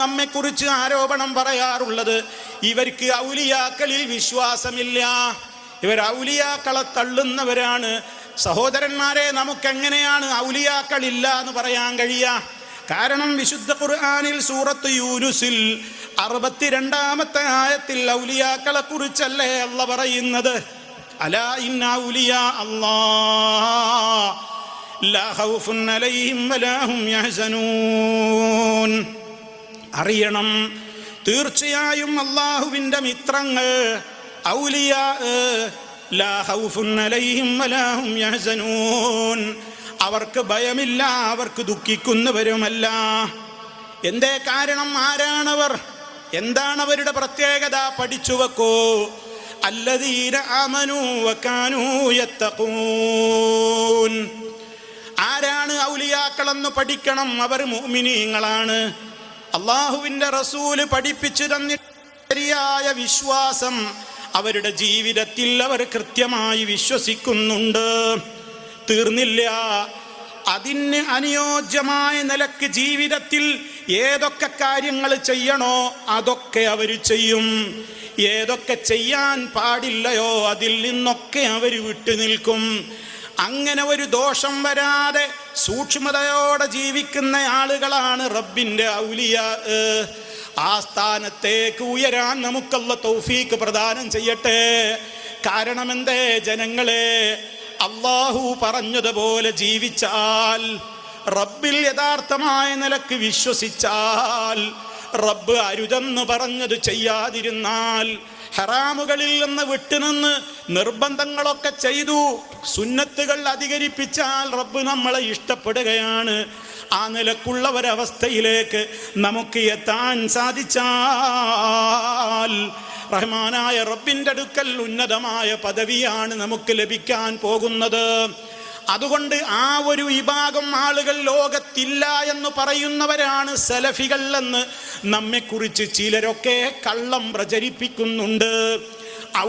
നമ്മെക്കുറിച്ച് ആരോപണം പറയാറുള്ളത് ഇവർക്ക് ഔലിയാക്കളിൽ വിശ്വാസമില്ല. ഇവർ ഔലിയാക്കളെ തള്ളുന്നവരാണ്. സഹോദരന്മാരെ നമുക്കെങ്ങനെയാണ് ഔലിയാക്കളില്ല എന്ന് പറയാൻ കഴിയുക കാരണം വിശുദ്ധ ഖുർആാനിൽ സൂറത്ത് യൂനുസിൽ അറുപത്തിരണ്ടാമത്തെ ആയത്തിൽ ഔലിയാക്കളെ കുറിച്ചല്ലേ അല്ല പറയുന്നത്? അലാ ഇന്ന ഔലിയ ലാ ഖൗഫുൻ അലൈഹിം വലാ യഹ്സനൂൻ. അറിയണം. തീർച്ചയായും അള്ളാഹുവിന്റെ മിത്രങ്ങൾ ഔലിയാ അവർക്ക് ഭയമില്ല അവർക്ക് ദുഃഖിക്കുന്നവരുമല്ല. എന്തേ കാരണം? ആരാണവർ? എന്താണ് അവരുടെ പ്രത്യേകത? പഠിച്ചു വെക്കോ. അല്ലതീര ആരാണ് ഔലിയാക്കളെന്ന് പഠിക്കണം? അവർ മുഅ്മിനീങ്ങളാണ്. അള്ളാഹുവിന്റെ റസൂൽ പഠിപ്പിച്ചു തന്നിട്ട് ശരിയായ വിശ്വാസം അവരുടെ ജീവിതത്തിൽ അവർ കൃത്യമായി വിശ്വസിക്കുന്നുണ്ട്. തീർന്നില്ല. അതിന് അനുയോജ്യമായ നിലയ്ക്ക് ജീവിതത്തിൽ ഏതൊക്കെ കാര്യങ്ങൾ ചെയ്യണോ അതൊക്കെ അവർ ചെയ്യും. ഏതൊക്കെ ചെയ്യാൻ പാടില്ലയോ അതിൽ നിന്നൊക്കെ അവർ വിട്ടുനിൽക്കും. അങ്ങനെ ഒരു ദോഷം വരാതെ സൂക്ഷ്മതയോടെ ജീവിക്കുന്ന ആളുകളാണ് റബ്ബിന്റെ ഔലിയ ആ സ്ഥാനത്തേക്ക് ഉയരാൻ നമുക്കുള്ള തൗഫീക്ക് പ്രദാനം ചെയ്യട്ടെ. കാരണമെന്തേ ജനങ്ങളെ അള്ളാഹു പറഞ്ഞതുപോലെ ജീവിച്ചാൽ റബ്ബിൽ യഥാർത്ഥമായ നിലയ്ക്ക് വിശ്വസിച്ചാൽ റബ്ബ് അരുതെന്ന് പറഞ്ഞത് ചെയ്യാതിരുന്നാൽ ഹറാമുകളിൽ നിന്ന് വിട്ടുനിന്ന് നിർബന്ധങ്ങളൊക്കെ ചെയ്തു. സുന്നത്തുകൾ അധികരിപ്പിച്ചാൽ റബ്ബ് നമ്മളെ ഇഷ്ടപ്പെടുകയാണ്. ആ നിലക്കുള്ള ഒരവസ്ഥയിലേക്ക് നമുക്ക് എത്താൻ സാധിച്ചാൽ റഹ്മാനായ റബ്ബിന്റെ അടുക്കൽ ഉന്നതമായ പദവിയാണ് നമുക്ക് ലഭിക്കാൻ പോകുന്നത്. അതുകൊണ്ട് ആ ഒരു വിഭാഗം ആളുകൾ ലോകത്തില്ല എന്ന് പറയുന്നവരാണ് സലഫികൾ എന്ന് നമ്മെക്കുറിച്ച് ചിലരൊക്കെ കള്ളം പ്രചരിപ്പിക്കുന്നുണ്ട്.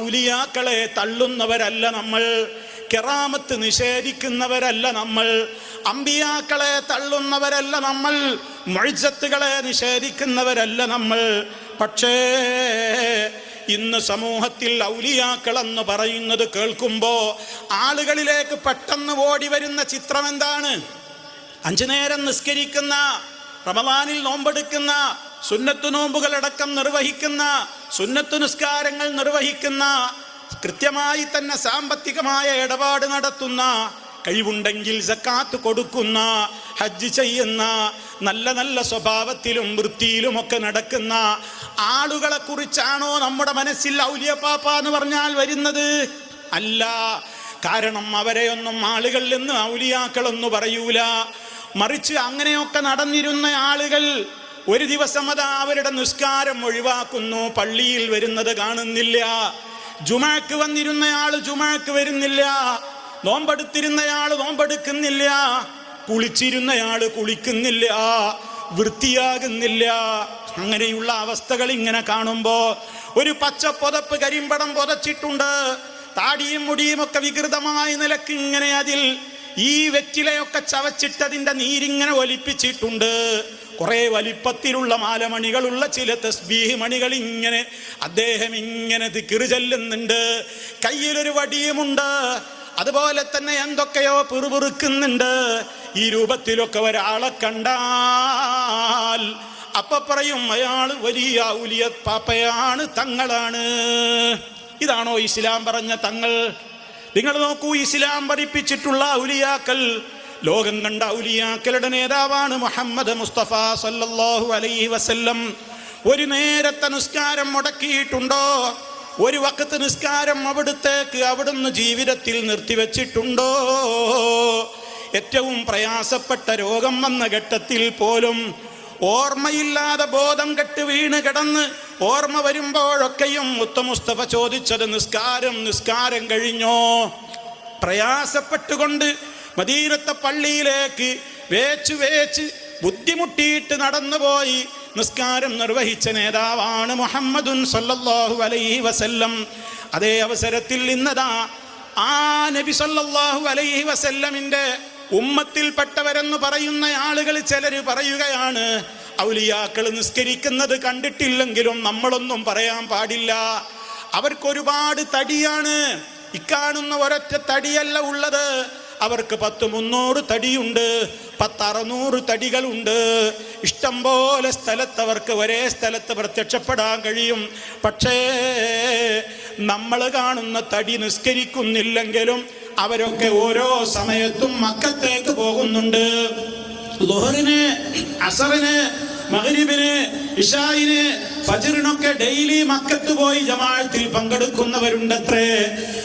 ഔലിയാക്കളെ തള്ളുന്നവരല്ല നമ്മൾ കെറാമത്ത് നിഷേധിക്കുന്നവരല്ല നമ്മൾ അമ്പിയാക്കളെ തള്ളുന്നവരല്ല നമ്മൾ മൊഴിജത്തുകളെ നിഷേധിക്കുന്നവരല്ല നമ്മൾ. പക്ഷേ ഇന്ന് സമൂഹത്തിൽ ഔലിയാക്കൾ എന്ന് പറയുന്നത് കേൾക്കുമ്പോൾ ആളുകളിലേക്ക് പെട്ടെന്ന് ഓടി വരുന്ന ചിത്രം എന്താണ് അഞ്ചു നേരം നിസ്കരിക്കുന്ന റമദാനിൽ നോമ്പെടുക്കുന്ന സുന്നത്തു നോമ്പുകളടക്കം നിർവഹിക്കുന്ന സുന്നത്തു നിസ്കാരങ്ങൾ നിർവഹിക്കുന്ന കൃത്യമായി തന്നെ സാമ്പത്തികമായ ഇടപാട് നടത്തുന്ന കഴിവുണ്ടെങ്കിൽ സക്കാത്ത് കൊടുക്കുന്ന ഹജ്ജ് ചെയ്യുന്ന നല്ല നല്ല സ്വഭാവത്തിലും വൃത്തിയിലും ഒക്കെ നടക്കുന്ന ആളുകളെ കുറിച്ചാണോ നമ്മുടെ മനസ്സിൽ ഔലിയപ്പാപ്പ എന്ന് പറഞ്ഞാൽ വരുന്നത്? അല്ല. കാരണം അവരെയൊന്നും ആളുകളിൽ നിന്ന് ഔലിയാക്കളൊന്നു പറയൂല. മറിച്ച് അങ്ങനെയൊക്കെ നടന്നിരുന്ന ആളുകൾ ഒരു ദിവസം അത് അവരുടെ നിസ്കാരം ഒഴിവാക്കുന്നു. പള്ളിയിൽ വരുന്നത് കാണുന്നില്ല. ജുമാക്ക് വന്നിരുന്ന ആൾ ജുമാക്ക് വരുന്നില്ല. നോമ്പെടുത്തിരുന്നയാൾ നോമ്പെടുക്കുന്നില്ല. കുളിച്ചിരുന്നയാൾ കുളിക്കുന്നില്ല. വൃത്തിയാകുന്നില്ല. അങ്ങനെയുള്ള അവസ്ഥകൾ ഇങ്ങനെ കാണുമ്പോ ഒരു പച്ച പുതപ്പ് കരിമ്പടം പുതച്ചിട്ടുണ്ട്. താടിയും മുടിയും ഒക്കെ വികൃതമായ നിലയ്ക്ക് ഇങ്ങനെ അതിൽ ഈ വെറ്റിലയൊക്കെ ചവച്ചിട്ടതിന്റെ നീരിങ്ങനെ ഒലിപ്പിച്ചിട്ടുണ്ട് കുറെ വലിപ്പത്തിലുള്ള മാലമണികളുള്ള ചില തസ്ബീഹ് മണികൾ ഇങ്ങനെ അദ്ദേഹം ഇങ്ങനെ തിക്കിറി ചെല്ലുന്നുണ്ട്. കയ്യിലൊരു വടിയുമുണ്ട്. അതുപോലെ തന്നെ എന്തൊക്കെയോ പിറുപിറുക്കുന്നുണ്ട്. ഈ രൂപത്തിലൊക്കെ ഒരാളെ കണ്ടാൽ അപ്പൊ പറയും അയാൾ വലിയ ഔലിയ പാപ്പയാണ് തങ്ങളാണ്. ഇതാണോ ഇസ്ലാം പറഞ്ഞ തങ്ങൾ? നിങ്ങൾ നോക്കൂ ഇസ്ലാം പഠിപ്പിച്ചിട്ടുള്ള ഉലിയാക്കൽ ലോകം കണ്ട ഔലിയാക്കളുടെ നേതാവാണ് മുഹമ്മദ് മുസ്തഫ സല്ലല്ലാഹു അലൈഹി വസല്ലം. ഒരു നേരത്തെ നിസ്കാരം മുടക്കിയിട്ടുണ്ടോ? ഒരു വക്കത്ത് നിസ്കാരം അവിടുത്തേക്ക് അവിടുന്ന് ജീവിതത്തിൽ നിർത്തിവെച്ചിട്ടുണ്ടോ? ഏറ്റവും പ്രയാസപ്പെട്ട രോഗം വന്ന ഘട്ടത്തിൽ പോലും ഓർമ്മയില്ലാതെ ബോധം കെട്ട് വീണ് കിടന്ന് ഓർമ്മ വരുമ്പോഴൊക്കെയും മുത്തമുസ്തഫ ചോദിച്ചത് നിസ്കാരം നിസ്കാരം കഴിഞ്ഞോ? പ്രയാസപ്പെട്ടുകൊണ്ട് മദീനത്തെ പള്ളിയിലേക്ക് വേച്ച് വേച്ച് ബുദ്ധിമുട്ടിയിട്ട് നടന്നുപോയി. നിസ്കാരം നിർവഹിച്ച നേതാവാണ് മുഹമ്മദുൻ സല്ലല്ലാഹു അലൈഹി വസല്ലം. അതേ അവസരത്തിൽ ഇന്നതാ ആ നബി സല്ലല്ലാഹു അലൈഹി വസല്ലമിന്റെ ഉമ്മത്തിൽപ്പെട്ടവരെന്ന് പറയുന്ന ആളുകൾ ചിലർ പറയുകയാണ് ഔലിയാക്കൾ നിസ്കരിക്കുന്നത് കണ്ടിട്ടില്ലെങ്കിലും നമ്മളൊന്നും പറയാൻ പാടില്ല. അവർക്കൊരുപാട് തടിയാണ്. ഇക്കാണുന്ന ഒരൊറ്റ തടിയല്ല ഉള്ളത്. അവർക്ക് പത്ത് മുന്നൂറ് തടിയുണ്ട് പത്തറുന്നൂറ് തടികളുണ്ട്. ഇഷ്ടം പോലെ സ്ഥലത്ത് അവർക്ക് ഒരേ സ്ഥലത്ത് പ്രത്യക്ഷപ്പെടാൻ കഴിയും. പക്ഷേ നമ്മൾ കാണുന്ന തടി നിസ്കരിക്കുന്നില്ലെങ്കിലും അവരൊക്കെ ഓരോ സമയത്തും മക്കത്തേക്ക് പോകുന്നുണ്ട്. ലുഹറിന് അസറിന് മഹരിബിന് ഇഷായിന് ഫജറിനൊക്കെ ഡെയിലി മക്കത്ത് പോയി ജമാഴത്തിൽ പങ്കെടുക്കുന്നവരുണ്ടത്രേ.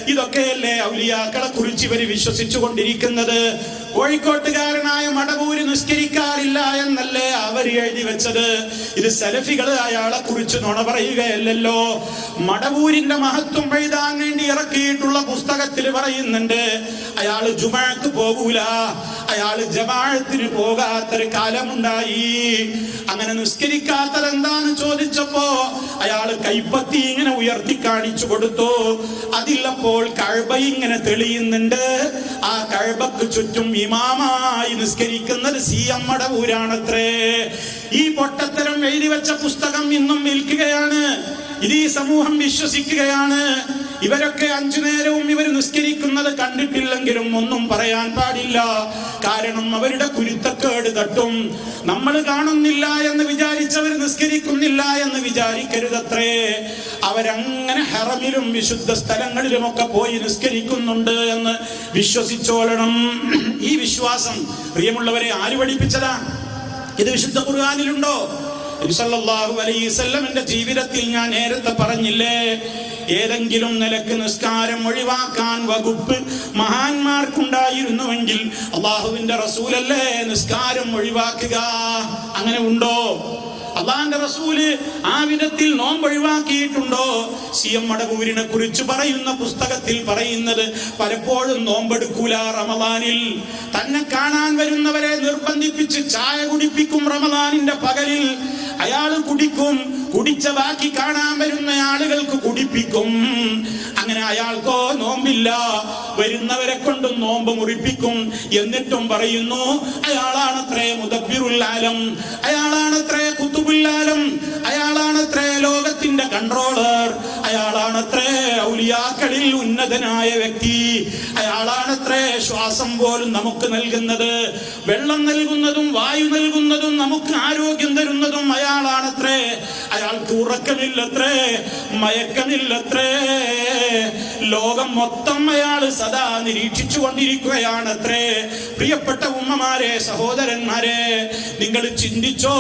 ഇതൊക്കെയല്ലേ ഔലിയാക്കളെ കുറിച്ച് ഇവർ വിശ്വസിച്ചു കൊണ്ടിരിക്കുന്നത് കോഴിക്കോട്ടുകാരനായ മടവൂര് നിസ്കരിക്കാറില്ല എന്നല്ലേ അവർ എഴുതി വെച്ചത്. ഇത് സെലഫികൾ അയാളെ കുറിച്ച് നുണ പറയുകയല്ലല്ലോ. മടവൂരിന്റെ മഹത്വം എഴുതാൻ വേണ്ടി ഇറക്കിയിട്ടുള്ള പുസ്തകത്തിൽ പറയുന്നുണ്ട്. അയാൾ ജുമാക്ക് പോകൂല. അയാൾ ജമാഴത്തിന് പോകാത്തൊരു കാലമുണ്ടായി. അങ്ങനെ നിസ്കരിക്കാത്തതെന്താന്ന് ചോദിച്ചപ്പോ അയാൾ കൈപ്പത്തി ഇങ്ങനെ ഉയർത്തി കാണിച്ചു കൊടുത്തു. അതില്ലപ്പോൾ കഴബ ഇങ്ങനെ തെളിയുന്നുണ്ട്. ആ കഴബക്ക് ചുറ്റും ഇമാമായി നിസ്കരിക്കുന്നത് സി അമ്മയുടെ ഊരാണത്രേ. ഈ പൊട്ടത്തരം എഴുതി വെച്ച പുസ്തകം ഇന്നും വിൽക്കുകയാണ്. ഇത് ഈ സമൂഹം വിശ്വസിക്കുകയാണ്. ഇവരൊക്കെ അഞ്ചു നേരവും ഇവർ നിസ്കരിക്കുന്നത് കണ്ടിട്ടില്ലെങ്കിലും ഒന്നും പറയാൻ പാടില്ല. കാരണം അവരുടെ കുരുത്തക്കേട് തട്ടും. നമ്മൾ കാണുന്നില്ല എന്ന് വിചാരിച്ചവർ നിസ്കരിക്കുന്നില്ല എന്ന് വിചാരിക്കരുതത്രേ. അവരങ്ങനെ ഹറമിലും വിശുദ്ധ സ്ഥലങ്ങളിലുമൊക്കെ പോയി നിസ്കരിക്കുന്നുണ്ട് എന്ന് വിശ്വസിച്ചോളണം. ഈ വിശ്വാസം പ്രിയമുള്ളവരെ ആര് പഠിപ്പിച്ചതാണ്? ഇത് വിശുദ്ധ ഖുർആാനിലുണ്ടോ? നബിസല്ലല്ലാഹു അലൈഹി വസല്ലമിന്റെ ജീവിതത്തിൽ ഞാൻ നേരത്തെ പറഞ്ഞില്ലേ? ഏതെങ്കിലും നിലയ്ക്ക് നിസ്കാരം ഒഴിവാക്കാൻ വകുപ്പ് മഹാന്മാർക്കുണ്ടായിരുന്നുവെങ്കിൽ അള്ളാഹുവിന്റെ റസൂലല്ലേ നിസ്കാരം ഒഴിവാക്കുക? അങ്ങനെ ഉണ്ടോ? അള്ളാന്റെ റസൂൽ ആ വിധത്തിൽ നോമ്പ് ഒഴിവാക്കിയിട്ടുണ്ടോ സി എം മടകൂരിനെ കുറിച്ച് പറയുന്ന പുസ്തകത്തിൽ പറയുന്നത് പലപ്പോഴും നോമ്പെടുക്കൂല റമദാനിൽ. തന്നെ കാണാൻ വരുന്നവരെ നിർബന്ധിപ്പിച്ച് ചായ കുടിപ്പിക്കും റമദാനിന്റെ പകലിൽ. അയാൾ കുടിക്കും കുടിച്ച ബാക്കി കാണാൻ വരുന്ന ആളുകൾക്ക് കുടിപ്പിക്കും. അങ്ങനെ അയാൾക്കോ നോമ്പില്ല. വരുന്നവരെ കൊണ്ടും നോമ്പ് മുറിപ്പിക്കും. എന്നിട്ടും പറയുന്നു അയാളാണത്രേ മുദബിറുല്ലാലം അയാളാണത്രേ കുത്തുബുല്ലാലം അയാളാണത്രേ ലോകത്തിന്റെ കൺട്രോളർ അയാളാണത്രേ ഔലിയാക്കളിൽ ഉന്നതനായ വ്യക്തി. അയാളാണത്രേ ശ്വാസം പോലും നമുക്ക് നൽകുന്നത്. വെള്ളം നൽകുന്നതും വായു നൽകുന്നതും നമുക്ക് ആരോഗ്യം തരുന്നതും അയാളാണത്രേ. അയാൾക്ക് ഉറക്കമില്ലത്രേ മയക്കമില്ലത്രേ. ലോകം മൊത്തം അയാൾ സദാ നിരീക്ഷിച്ചു കൊണ്ടിരിക്കുകയാണത്രേ. പ്രിയപ്പെട്ട ഉമ്മമാരെ സഹോദരന്മാരെ നിങ്ങൾ ചിന്തിച്ചോ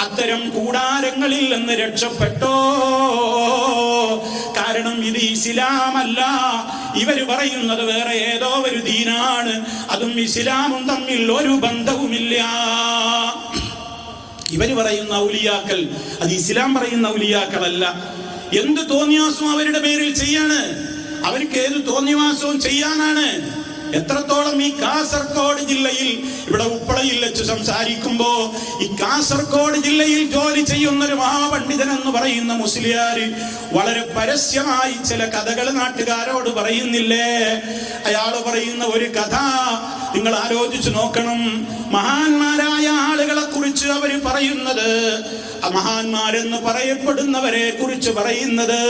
അത്തരം കൂടാരങ്ങളിൽ നിന്ന് രക്ഷപ്പെട്ടോ? കാരണം ഇത് ഇസ്ലാമല്ല. ഇവർ പറയുന്നത് വേറെ ഏതോ ഒരു ദീനാണ്. അതും ഇസ്ലാമും തമ്മിൽ ഒരു ബന്ധവുമില്ല. ഇവർ പറയുന്ന ഔലിയാക്കൾ അത് ഇസ്ലാം പറയുന്ന ഔലിയാക്കളല്ല. എന്ത് തോന്നിയാസവും അവരുടെ പേരിൽ ചെയ്യാണ്? അവർക്ക് ഏത് തോന്നിവാസവും ചെയ്യാനാണ്? എത്രത്തോളം ഈ കാസർഗോഡ് ജില്ലയിൽ ഇവിടെ ഉപ്പളയിൽ വെച്ച് സംസാരിക്കുമ്പോ ഈ കാസർഗോഡ് ജില്ലയിൽ ജോലി ചെയ്യുന്ന ഒരു മഹാപണ്ഡിതൻ എന്ന് പറയുന്ന മുസ്ലിയാർ വളരെ പരസ്യമായി ചില കഥകൾ നാട്ടുകാരോട് പറയുന്നില്ലേ? അയാൾ പറയുന്ന ഒരു കഥ നിങ്ങൾ ആലോചിച്ചു നോക്കണം. മഹാന്മാരായ ആളുകളെ കുറിച്ച് അവർ പറയുന്നത് മഹാന്മാരെന്ന് പറയപ്പെടുന്നവരെ കുറിച്ച് പറയുന്നത്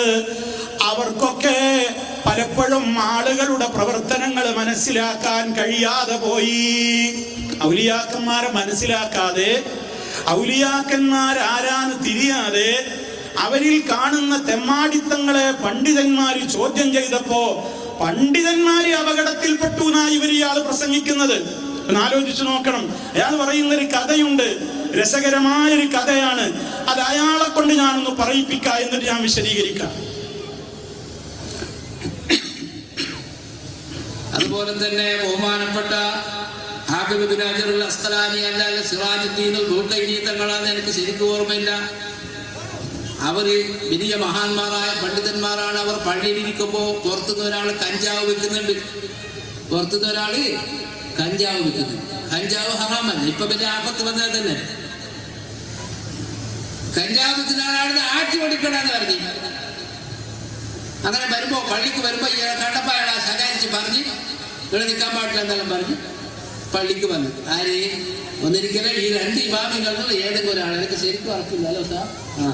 അവർക്കൊക്കെ പലപ്പോഴും ആളുകളുടെ പ്രവർത്തനങ്ങൾ മനസ്സിലാക്കാൻ കഴിയാതെ പോയി. ഔലിയാക്കന്മാരെ മനസ്സിലാക്കാതെ ഔലിയാക്കന്മാരാരാന്ന് തിരിയാതെ അവരിൽ കാണുന്ന തെമ്മാടിത്തങ്ങളെ പണ്ഡിതന്മാർ ചോദ്യം ചെയ്തപ്പോ പണ്ഡിതന്മാര് അപകടത്തിൽപ്പെട്ടു എന്നാ ഇവർ ഇയാൾ പ്രസംഗിക്കുന്നത്. ആലോചിച്ചു നോക്കണം. അയാൾ പറയുന്ന ഒരു കഥയുണ്ട്. രസകരമായ ഒരു കഥയാണ്. അത് അയാളെ കൊണ്ട് ഞാനൊന്ന് പറയിപ്പിക്കാം എന്നിട്ട് ഞാൻ വിശദീകരിക്കാം. അതുപോലെ തന്നെ ബഹുമാനപ്പെട്ട സിറാജുദ്ദീനുൽ ബുർക്കൈനി തങ്ങളാന്ന് എനിക്ക് ശരിക്കും ഓർമ്മയില്ല. അവർ വലിയ മഹാന്മാരായ പണ്ഡിതന്മാരാണ്. അവർ പള്ളിയിലിരിക്കുമ്പോൾ പുറത്തുനിന്ന് ഒരാൾ കഞ്ചാവ് വെക്കുന്നുണ്ട്. പുറത്തുനിന്ന് ഒരാൾ കഞ്ചാവ് വെക്കുന്നുണ്ട്. കഞ്ചാവ് ഹറാമല്ല. ഇപ്പൊ വലിയ ആപത്ത് വന്നാൽ തന്നെ. കഞ്ചാവ് വെക്കുന്ന ആളാണ് ആറ്റി ഓടിക്കണമെന്ന് പറഞ്ഞു. അങ്ങനെ വരുമ്പോ പള്ളിക്ക് വരുമ്പോ കണ്ടപ്പോ അയാളെ സഹകരിച്ച് പറഞ്ഞ് ഇവിടെ നിൽക്കാൻ പാടില്ല എന്നെല്ലാം പറഞ്ഞ് പള്ളിക്ക് വന്നു. ആര്? ഒന്നിരിക്കലും ഈ രണ്ട് ഇമാമികളിൽ ഏതെങ്കിലും ഒരാൾ എനിക്ക് ശരിക്കും ഉറപ്പില്ലല്ലോ സാർ ആ.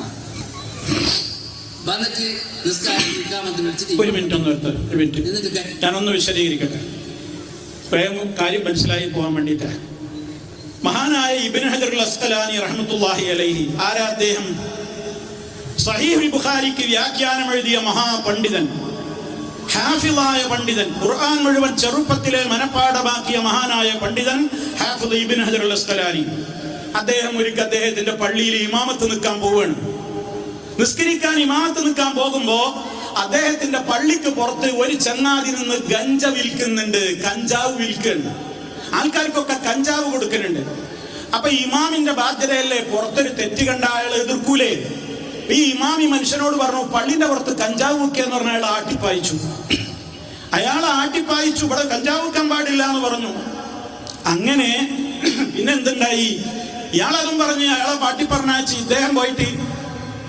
വന്നിട്ട് ഒരു മിനിറ്റ് ഒന്ന് നിർത്ത് ഒരു മിനിറ്റ്. ഞാനൊന്ന് വിശദീകരിക്കട്ടെ. സ്വയം കാര്യം മനസ്സിലായി പോകാൻ വേണ്ടിയിട്ട്. മഹാനായ ഇബിൻ ഹജർ അസ്കലാനി റഹ്മത്തുല്ലാഹി അലൈഹി ആരാ അദ്ദേഹം? സഹീഹുൽ ബുഖാരിക്ക് വ്യാഖ്യാനം എഴുതിയ മഹാപണ്ഡിതൻ. ഹാഫിളായ പണ്ഡിതൻ ഖുർആൻ മുഴുവൻ ചെറുപ്പത്തിലെ മനപ്പാടമാക്കിയ മഹാനായ പണ്ഡിതൻ ഹാഫിദ് ഇബിൻ അസ്കലാനി അദ്ദേഹം ഒരിക്കൽ അദ്ദേഹത്തിന്റെ പള്ളിയിൽ ഇമാമത്ത് നിൽക്കാൻ പോവുകയാണ്. നിസ്കരിക്കാൻ ഇമാമത്ത് നിൽക്കാൻ പോകുമ്പോ അദ്ദേഹത്തിന്റെ പള്ളിക്ക് പുറത്ത് ഒരു ചങ്ങാതി നിന്ന് ഗഞ്ച വിൽക്കുന്നുണ്ട് കഞ്ചാവ് വിൽക്കുന്നുണ്ട്. ആൾക്കാർക്കൊക്കെ കഞ്ചാവ് കൊടുക്കുന്നുണ്ട്. അപ്പൊ ഇമാമിന്റെ ബാധ്യതയല്ലേ പുറത്തൊരു തെറ്റ് കണ്ട അയാൾ എതിർക്കൂലേ? ഈ ഇമാമി മനുഷ്യനോട് പറഞ്ഞു പള്ളിന്റെ പുറത്ത് കഞ്ചാവ് മുക്കിയെന്ന് പറഞ്ഞ അയാൾ ആട്ടിപ്പായിച്ചു. അയാൾ ആട്ടിപ്പായിച്ചു ഇവിടെ കഞ്ചാവ് വെക്കാൻ പാടില്ല എന്ന് പറഞ്ഞു. അങ്ങനെ പിന്നെ എന്തുണ്ടായി? ഇയാളതും പറഞ്ഞ് അയാളെ പാട്ടി പറഞ്ഞാച്ച് ഇദ്ദേഹം പോയിട്ട്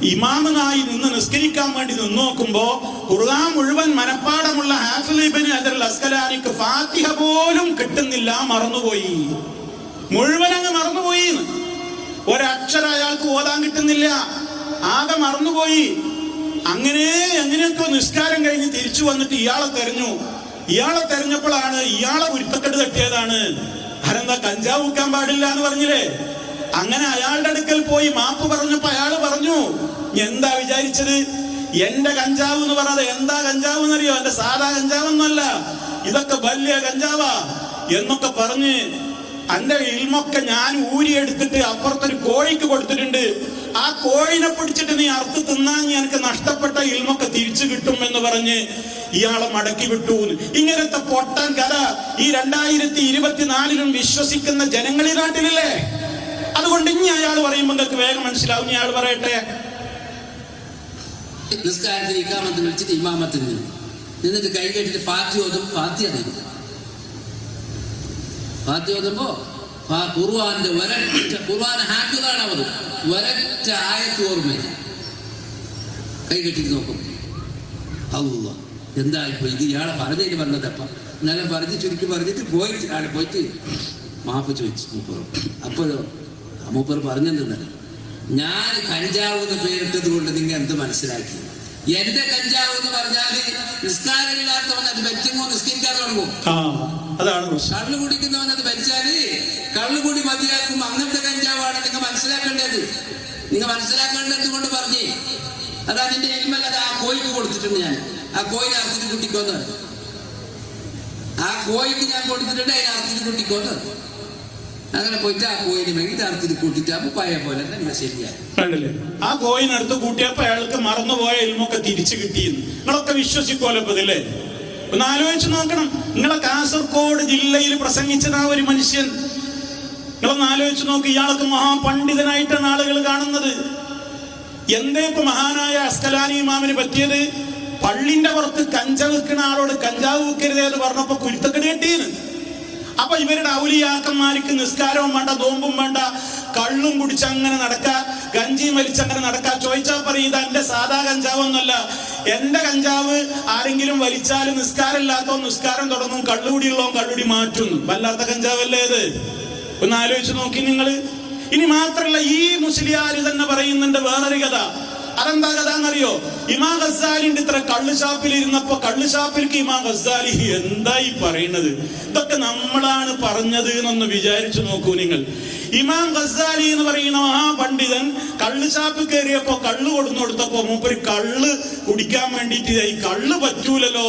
ഇമാമനായി നിന്ന് നിസ്കരിക്കാൻ വേണ്ടി നിന്ന് നോക്കുമ്പോ ഖുർആൻ മുഴുവൻ മനപ്പാടമുള്ള ഹാഫിൽ ഇബ്നു ഹജർ അസ്കലാനിക്ക് ഫാത്തിഹ പോലും കിട്ടുന്നില്ല മറന്നുപോയി. മുഴുവൻ അങ്ങ് മറന്നുപോയി. ഒരക്ഷരം അയാൾക്ക് ഓതാൻ കിട്ടുന്നില്ല. ആകെ മറന്നുപോയി. അങ്ങനെ എങ്ങനെയൊക്കെ നിസ്കാരം കഴിഞ്ഞ് തിരിച്ചു വന്നിട്ട് ഇയാളെ തെരഞ്ഞു. ഇയാളെ തെരഞ്ഞപ്പോഴാണ് ഇയാളെ ഉരുത്തക്കെട്ട് തട്ടിയതാണ്. ആരെന്താ കഞ്ചാവ് വിൽക്കാൻ പാടില്ല എന്ന് പറഞ്ഞില്ലേ? അങ്ങനെ അയാളുടെ അടുക്കൽ പോയി മാപ്പ് പറഞ്ഞപ്പോ അയാൾ പറഞ്ഞു എന്താ വിചാരിച്ചത്? എന്റെ കഞ്ചാവ് എന്ന് പറഞ്ഞത് എന്താ കഞ്ചാവ് എന്നറിയോ? എന്റെ സാധാ കഞ്ചാവൊന്നുമല്ല. ഇതൊക്കെ വലിയ കഞ്ചാവാ. എന്നൊക്കെ പറഞ്ഞ് അന്റെ ഇൽമൊക്കെ ഞാൻ ഊരിയെടുത്തിട്ട് അപ്പുറത്തൊരു കോഴിക്ക് കൊടുത്തിട്ടുണ്ട്. ആ കോഴിനെ പിടിച്ചിട്ട് നീ അറുത്ത് തിന്നാൻ എനിക്ക് നഷ്ടപ്പെട്ട ഇൽമൊക്കെ തിരിച്ചു കിട്ടും എന്ന് പറഞ്ഞ് ഇയാളെ മടക്കി വിട്ടു ഇങ്ങനത്തെ പൊട്ടൻ കഥ ഈ രണ്ടായിരത്തി ഇരുപത്തിനാലിലും വിശ്വസിക്കുന്ന ജനങ്ങളിൽ നാട്ടിലില്ലേ? അതുകൊണ്ട് ഇനി അയാൾ പറയുമ്പോൾ നിങ്ങൾക്ക് വേഗം മനസ്സിലാവും. ഇയാൾ പറയട്ടെ. നിസ്കാരത്തിന് ഇക്കാമത്തിൽ വിളിച്ചിട്ട് ഇമാമത്തിന് നിന്നു. നിന്നിട്ട് കൈ കെട്ടിട്ട് പാത്തി ഓതും പാത്തി അറിയില്ല ഫാത്തി ഓതുമ്പോ കുർവാന്റെ ഒരറ്റ കുർവാന ഖുർആൻ അവർ ഒരറ്റ ആയത്ത് ഓർമ്മയില്ല കൈ കെട്ടി നോക്കും. അല്ല എന്താ ഇപ്പൊ ഇത് ഇയാളെ പറഞ്ഞതിന് വന്നതപ്പ എന്നാലും പറഞ്ഞ് ചുരുക്കി പറഞ്ഞിട്ട് പോയിട്ട് ആടെ പോയിട്ട് മാപ്പ് ചോദിച്ചു മൂപ്പർ അപ്പോഴോ മൂപ്പർ പറഞ്ഞെന്തെന്നല്ല ഞാൻ കഞ്ചാവ് എന്ന് പേരിട്ടത് കൊണ്ട് നിങ്ങൾ എന്ത് മനസ്സിലാക്കി? എന്റെ കഞ്ചാവ് എന്ന് പറഞ്ഞാൽ നിസ്കാരമില്ലാത്തവൻ അത് വെച്ചുമോ നിസ്കരിക്കാൻ തുടങ്ങും അതാണ് കള്ളു കുടിക്കുന്നവൻ അത് ഭരിച്ചാൽ കള്ളുകൂടി മതിയാക്കും. അങ്ങനത്തെ കഞ്ചാവാണ് നിങ്ങൾ മനസ്സിലാക്കേണ്ടത്. നിങ്ങൾ മനസ്സിലാക്കേണ്ടത് കൊണ്ട് പറഞ്ഞേ? അതാ എൽമല്ല അത് ആ കോയിക്ക് കൊടുത്തിട്ടുണ്ട് ഞാൻ. ആ കോയിൽ അറുത്തിട്ട് കുട്ടിക്കോന്ന്. ആ കോയിക്ക് ഞാൻ കൊടുത്തിട്ടുണ്ട് അതിന് അറുത്തിട്ട് കുട്ടിക്കോന്ന്. അങ്ങനെ പോയിട്ട് ആ കോയിനെ വേണ്ടി അറുത്തിട്ട് കൂട്ടിട്ട് പഴയ പോലെ തന്നെ ശരിയായി. ആ കോയിനടുത്ത് കൂട്ടിയപ്പോ അയാൾക്ക് മറന്നുപോയ ഇൽമൊക്കെ തിരിച്ചു കിട്ടിയെന്ന്. നിങ്ങളൊക്കെ വിശ്വസിക്കുമല്ലോ ഇതില്ലേ ഒന്ന് ആലോചിച്ച് നോക്കണം. നിങ്ങളെ കാസർഗോഡ് ജില്ലയിൽ പ്രസംഗിച്ചത് ആ ഒരു മനുഷ്യൻ. നിങ്ങളൊന്ന് ആലോചിച്ച് നോക്കി ഇയാൾക്ക് മഹാപണ്ഡിതനായിട്ടാണ് ആളുകൾ കാണുന്നത്. എന്തേ ഇപ്പൊ മഹാനായ അസ്കലാനി ഇമാമിന് പറ്റിയത്? പള്ളിന്റെ പുറത്ത് കഞ്ചാവ് വെക്കുന്ന ആളോട് കഞ്ചാവ് വിൽക്കരുതേ എന്ന് പറഞ്ഞപ്പോ കുരുത്തക്കെട് കെട്ടിയെന്ന്. അപ്പൊ ഇവരുടെ ഔലിയാക്കന്മാർക്ക് നിസ്കാരവും വേണ്ട നോമ്പും വേണ്ട കള്ളും കുടിച്ച് അങ്ങനെ നടക്ക ഗഞ്ചി വലിച്ച് അങ്ങനെ നടക്ക. ചോദിച്ചാൽ പറയും ഇത് എന്റെ സാധാ കഞ്ചാവൊന്നുമല്ല. എന്റെ കഞ്ചാവ് ആരെങ്കിലും വലിച്ചാൽ നിസ്കാരമില്ലാത്തോ നിസ്കാരം തുടങ്ങും കള്ളുകുടിയുള്ളോ കള്ളുടി മാറ്റും. വല്ലാത്ത കഞ്ചാവല്ലേ ഇത്? ഒന്ന് ആലോചിച്ച് നോക്കി നിങ്ങൾ ഇനി മാത്രമല്ല ഈ മുസ്ലിയാർ തന്നെ പറയുന്നുണ്ട് വേറൊരു കഥ. അതെന്താ കഥ എന്നറിയോ ഇമാ ഗസാലിന്റെ ഇത്ര കള്ള് ഷാപ്പിൽ ഇരുന്നപ്പോ കള്ള് ഷാപ്പിലേക്ക് ഇമാ ഗസാലി എന്തായി പറയുന്നത് ഇതൊക്കെ നമ്മളാണ് പറഞ്ഞത് എന്നൊന്ന് വിചാരിച്ചു നോക്കൂ നിങ്ങൾ. ഇമാം ഗസാലി എന്ന് പറയുന്ന മഹാപണ്ഡിതൻ കള്ള് ഷാപ്പിൽ കയറിയപ്പോ കള്ള് കൊടുന്നു കൊടുത്തപ്പോ മൂപ്പര് കള്ള് കുടിക്കാൻ വേണ്ടിയിട്ട് ഈ കള്ള് പറ്റൂലല്ലോ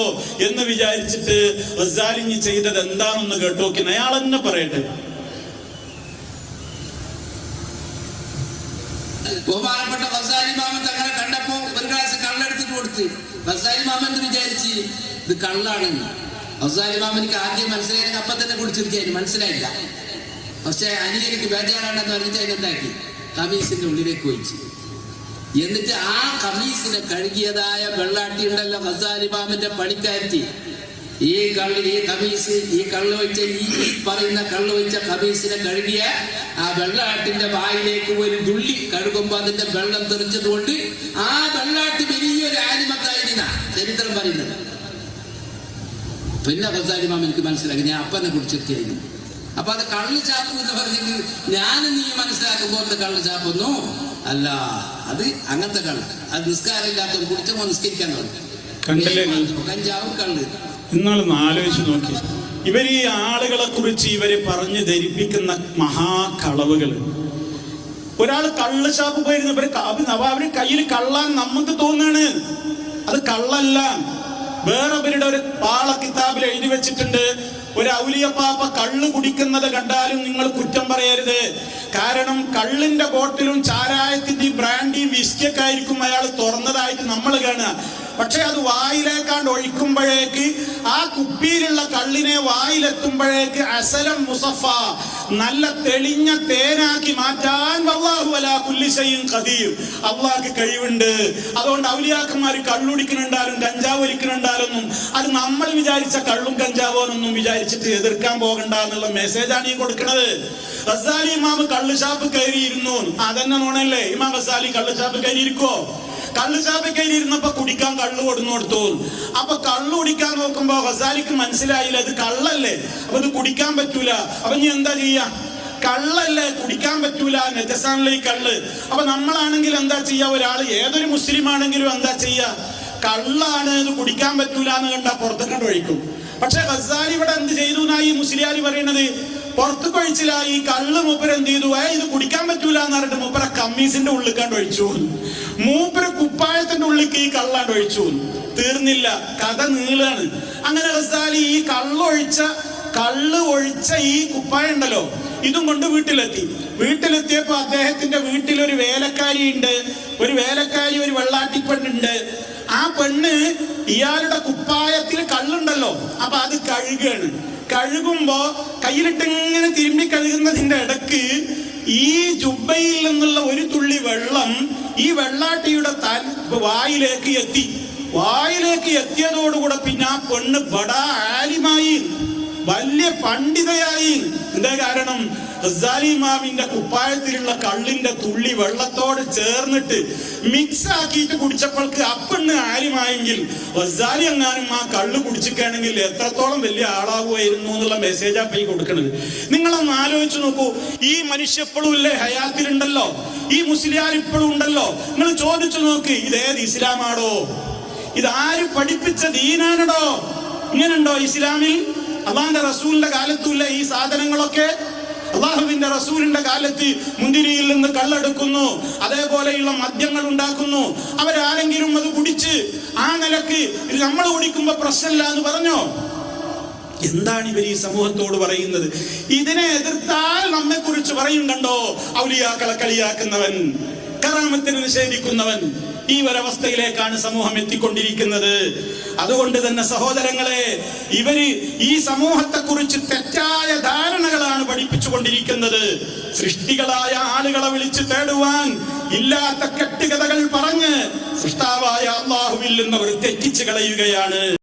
എന്ന് വിചാരിച്ചിട്ട് ഗസാലിഞ്ഞ് ചെയ്തത് എന്താണെന്ന് കേട്ടോക്കി അയാൾ തന്നെ പറയട്ടെ. ബഹുമാനപ്പെട്ട ഫസാലി മാമൻ തങ്ങളെ കണ്ടപ്പോ ഒരു ഗ്ലാസ് കള്ളെടുത്തിട്ട് കൊടുത്ത്. ഫസാലി മാമൻ എന്ന് വിചാരിച്ച്? ഇത് കള്ളാണെന്ന്. ഫസാലി മാമനിക്ക് ആദ്യം മനസ്സിലായി അപ്പൊ തന്നെ കുടിച്ചിരിക്കായിരുന്നു മനസ്സിലായില്ല. പക്ഷെ അനിയനിക്ക് ബേജാറാണെന്ന് പറഞ്ഞിട്ട് അതിനെന്താക്കി കമീസിന്റെ ഉള്ളിലേക്ക് ഒഴിച്ചു. എന്നിട്ട് ആ കമീസിനെ കഴുകിയതായ വെള്ളാട്ടി ഉണ്ടല്ലോ ഫസാലി മാമന്റെ പണിക്കാരത്തി ഈ കള്ള് ഈ കമീസ് ഈ കള്ള് വെച്ച ഈ ഈ പറയുന്ന കള്ള് വെച്ച കമീസിനെ കഴുകിയ ആ വെള്ളാട്ടിന്റെ വായിലേക്ക് ഒരു തുള്ളി കഴുകുമ്പോ അതിന്റെ വെള്ളം തെറിച്ചതുകൊണ്ട് ആ വെള്ളാട്ട് വലിയൊരു ആനിമത്തായിരുന്ന ചരിത്രം പറയുന്നത്. പിന്നെ ഹസാരിമാം എനിക്ക് മനസ്സിലാക്കി ഞാൻ അപ്പനെ കുടിച്ചെത്തിയായിരുന്നു അപ്പൊ അത് കള്ളു ചാപ്പ് എന്ന് പറഞ്ഞിട്ട് ഞാനും നീ മനസ്സിലാക്കുമ്പോൾ കള്ളു ചാപ്പൊന്നു? അല്ല അത് അങ്ങനത്തെ കള്ള്. അത് നിസ്കാരമില്ലാത്ത കുടിച്ചപ്പോ നിസ്കരിക്കാൻ? തുടങ്ങി. കഞ്ചാവും കള്ള്. നിങ്ങളൊന്ന് ആലോചിച്ച് നോക്കി. ഇവർ ഈ ആളുകളെ കുറിച്ച് ഇവർ പറഞ്ഞ് ധരിപ്പിക്കുന്ന മഹാകളവുകൾ. ഒരാൾ കള്ള് ഷാപ്പ് പോയിരുന്നു ഇവർ അവരുടെ അവ- അവർ കയ്യിൽ കള്ളാൻ നമുക്ക് തോന്നാണ്. അത് കള്ളല്ല. വേറെ ഒരു പാള കിതാബിൽ എഴുതി വെച്ചിട്ടുണ്ട്. ഒരു ഔലിയപ്പാപ്പ കള്ള് കുടിക്കുന്നത് കണ്ടാലും നിങ്ങൾ കുറ്റം പറയരുത്. കാരണം കള്ളിന്റെ ബോട്ടിലും ചാരായത്തിന്റെയും ബ്രാൻഡിയും വിസ്കിയൊക്കെ ആയിരിക്കും അയാൾ തുറന്നതായിട്ട് നമ്മൾ കാണുക. പക്ഷെ അത് വായിലേക്കാണ്ട് ഒഴിക്കുമ്പോഴേക്ക് ആ കുപ്പിയിലുള്ള കള്ളിനെ വായിലെത്തുമ്പോഴേക്ക് അസലം മുസഫ നല്ല തെളിഞ്ഞ തേനാക്കി മാറ്റാൻ വല്ലാഹു അലാ കുല്ലി ഷൈഇൻ ഖദീർ. അള്ളാഹ്ക്ക് കഴിവുണ്ട്. അതുകൊണ്ട് ഔലിയാക്കന്മാർ കള്ളുടിക്കുന്നുണ്ടാലും കഞ്ചാവ് ഒലിക്കുന്നുണ്ടാലൊന്നും അത് നമ്മൾ വിചാരിച്ച കള്ളും കഞ്ചാവോന്നൊന്നും വിചാരിച്ചിട്ട് എതിർക്കാൻ പോകണ്ട എന്നുള്ള മെസ്സേജാണ് ഈ കൊടുക്കുന്നത് റസാലി ഇമാമ് കള്ള് ഷാപ്പ് കയറിയിരുന്നു. അതന്നെ നോണല്ലേ ഇമാം റസാലി കള്ള് ഷാപ്പ് കയറിയിരിക്കോ കള്ള് ഷാപ്പ് കയറിയിരുന്നപ്പോ കള്ളു കൊടുന്നു കൊടുത്തു അപ്പൊ കള്ളു കുടിക്കാൻ നോക്കുമ്പോ ഹസാലിക്ക് മനസ്സിലായില്ല ഇത് കള്ളല്ലേ? അപ്പൊ ഇത് കുടിക്കാൻ പറ്റൂല. അപ്പൊ നീ എന്താ ചെയ്യാ? കള്ളല്ലേ കുടിക്കാൻ പറ്റൂല നെജസാനിലെ ഈ കള്ള്. അപ്പൊ നമ്മളാണെങ്കിൽ എന്താ ചെയ്യാ? ഒരാൾ ഏതൊരു മുസ്ലിം ആണെങ്കിലും എന്താ ചെയ്യാ? കള്ളാണ് ഇത് കുടിക്കാൻ പറ്റൂല എന്ന് കണ്ടാ പുറത്തേക്കണ്ട് ഒഴിക്കും. പക്ഷെ ഹസാലി ഇവിടെ എന്ത് ചെയ്തു? എന്നായി മുസ്ലിയാലി പറയണത് പുറത്ത് കൊഴിച്ചില്ല ഈ കള്ള് മൂപ്പര് എന്ത് ചെയ്തു? ഏ ഇത് കുടിക്കാൻ പറ്റൂല എന്ന് പറഞ്ഞിട്ട് മൂപ്പര കമ്മീസിന്റെ ഉള്ളിൽ കണ്ട് ഒഴിച്ചു. മൂപ്പര് കുപ്പായത്തിന്റെ ഉള്ളിക്ക് ഈ കള്ളാണ്ട് ഒഴിച്ചു. തീർന്നില്ല. കഥ നീളാണ്. അങ്ങനെ റസാലി ഈ കള്ളൊഴിച്ച കള്ള് ഒഴിച്ച ഈ കുപ്പായം ഉണ്ടല്ലോ ഇതും കൊണ്ട് വീട്ടിലെത്തി. വീട്ടിലെത്തിയപ്പോ അദ്ദേഹത്തിന്റെ വീട്ടിൽ ഒരു വേലക്കാരി ഉണ്ട്. ഒരു വേലക്കാരി ഒരു വെള്ളാട്ടി പെണ്ണുണ്ട്. ആ പെണ്ണ് ഇയാളുടെ കുപ്പായത്തിൽ കള്ളുണ്ടല്ലോ. അപ്പൊ അത് കഴുകാണ്. കഴുകുമ്പോ കയ്യിലിട്ട് ഇങ്ങനെ തിരുമ്പി കഴുകുന്നതിന്റെ ഇടയ്ക്ക് ഈ ജുബയിൽ നിന്നുള്ള ഒരു തുള്ളി വെള്ളം ഈ വെള്ളാട്ടിയുടെ വായിലേക്ക് എത്തി. വായിലേക്ക് എത്തിയതോടുകൂടെ പിന്നെ ആ പെണ്ണ് ബടാ ആലിമായി. വലിയ പണ്ഡിതയായി. എന്താ കാരണം? ഇമാമിന്റെ കുപ്പായത്തിലുള്ള കള്ളിന്റെ തുള്ളി വെള്ളത്തോട് ചേർന്നിട്ട് മിക്സ് ആക്കിയിട്ട് കുടിച്ചപ്പോൾക്ക് അപ്പണ്ണ് ആരുമായെങ്കിൽ ഹസാലി എങ്ങാനും ആ കള്ള് കുടിച്ചിക്കുകയാണെങ്കിൽ എത്രത്തോളം വലിയ ആളാകുമായിരുന്നു എന്നുള്ള മെസ്സേജാ പൈ കൊടുക്കുന്നത് നിങ്ങളൊന്ന് ആലോചിച്ചു നോക്കൂ. ഈ മനുഷ്യ എപ്പോഴും ഇല്ലേ? ഹയാത്തിലുണ്ടല്ലോ. ഈ മുസ്ലിയാർ ഇപ്പോഴും ഉണ്ടല്ലോ. നിങ്ങൾ ചോദിച്ചു നോക്ക്. ഇതേത് ഇസ്ലാമാണോ ഇതാര് പഠിപ്പിച്ച ദീനാണോ ഇങ്ങനെയുണ്ടോ ഇസ്ലാമിൽ? അള്ളാന്റെ റസൂലിന്റെ കാലത്തുള്ള ഈ സാധനങ്ങളൊക്കെ? അള്ളാഹുവിന്റെ റസൂലിന്റെ കാലത്ത് മുന്തിരിയിൽ നിന്ന് കള്ളെടുക്കുന്നു അതേപോലെയുള്ള മദ്യങ്ങൾ ഉണ്ടാക്കുന്നു. അവരാരെങ്കിലും അത് കുടിച്ച് ആ നിലയ്ക്ക് നമ്മൾ കുടിക്കുമ്പോ പ്രശ്നമില്ല എന്ന് പറഞ്ഞോ? എന്താണ് ഇവർ ഈ സമൂഹത്തോട് പറയുന്നത്? ഇതിനെ എതിർത്താൽ നമ്മെ കുറിച്ച് പറയും കണ്ടോ? ഔലിയാക്കളെ കളിയാക്കുന്നവൻ കറാമത്തിന് നിഷേധിക്കുന്നവൻ. ഈ ഒരവസ്ഥയിലേക്കാണ് സമൂഹം എത്തിക്കൊണ്ടിരിക്കുന്നത്. അതുകൊണ്ട് തന്നെ സഹോദരങ്ങളെ ഇവർ ഈ സമൂഹത്തെ കുറിച്ച് തെറ്റായ ധാരണകളാണ് പഠിപ്പിച്ചുകൊണ്ടിരിക്കുന്നത്. സൃഷ്ടികളായ ആളുകളെ വിളിച്ച് തേടുവാൻ ഇല്ലാത്ത കെട്ടുകഥകൾ പറഞ്ഞ് സൃഷ്ടാവായ അള്ളാഹുവിൽ നിന്ന് അവർ തെറ്റിച്ചു കളയുകയാണ്.